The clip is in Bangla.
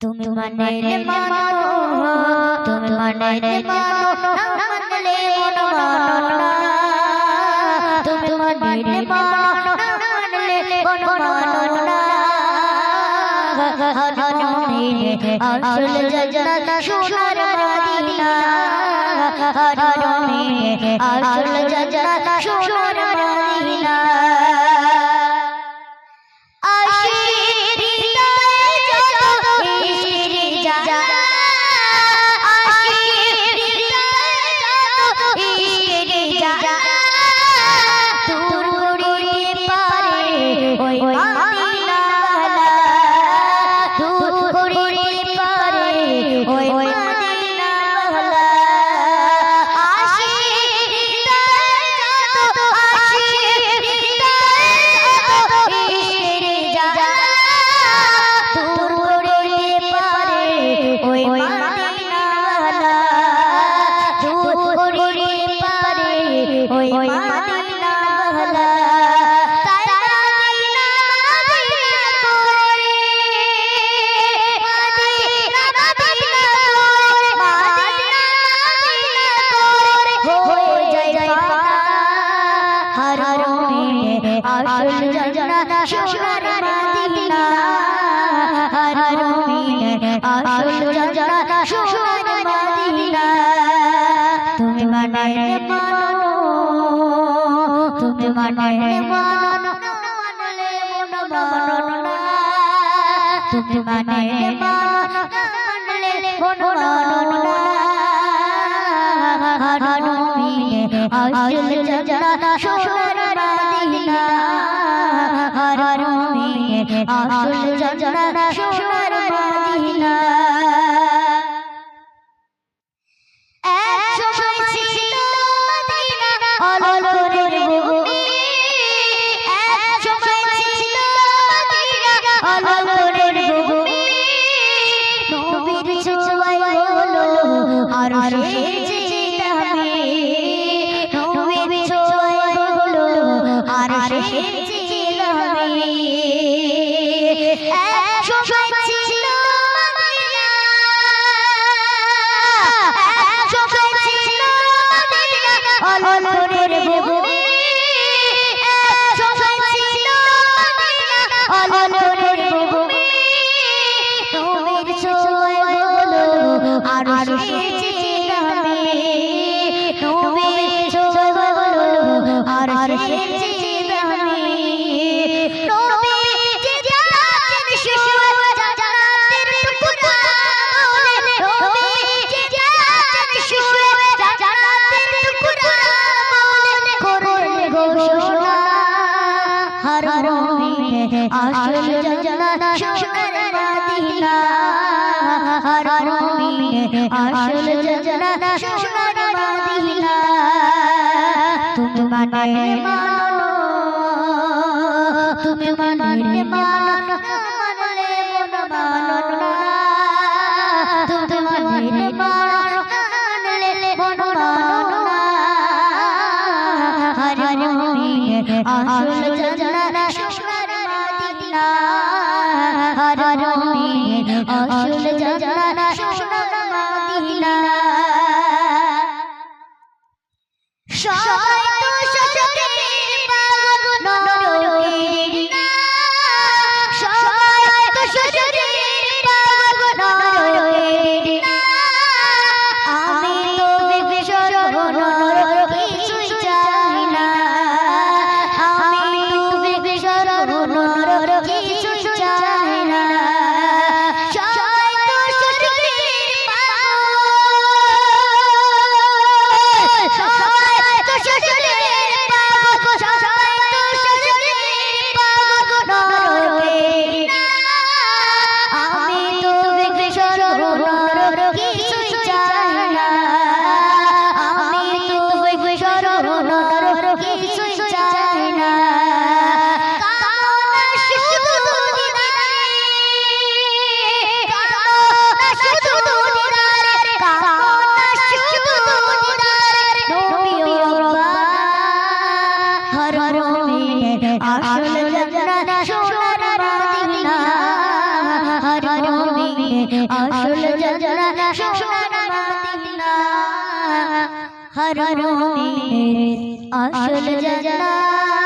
তুমি মানলে মানো তুমি মানো না মানলে মন মানো তুমি মানো না মানলে মন মানো আসল জান্নাত সোনার মদিনা হরমে আসল জান্নাত সোনার মদিনা আসল জান্নাত সোনার মদিনা তুমি মানে মানো তুমি মানে মানো মানলে মন মানো না তুমি মানে মানো মানলে মন মানো না হর রোমে আসল আসল জান্নাত সোনার মদিনা এক সময় ছিল মদিনা অলরের ভূমি এক সময় ছিল মদিনা অলরের ভূমি নবীর ছোঁয়ায় হলো আর সে বলে করলে ঘোষণা হর আসল জান্নাত রোমে আসল জান্নাত সোনার মদিনা। তুমি মানে মানো তুমি মানে মানো মানলে মন মানো না তুমি মানে মানো মানলে মন মানো না। হর রোমে আসল জান্নাত সোনার মদিনা। হর রোমে আসল হর আসল জান্নাত।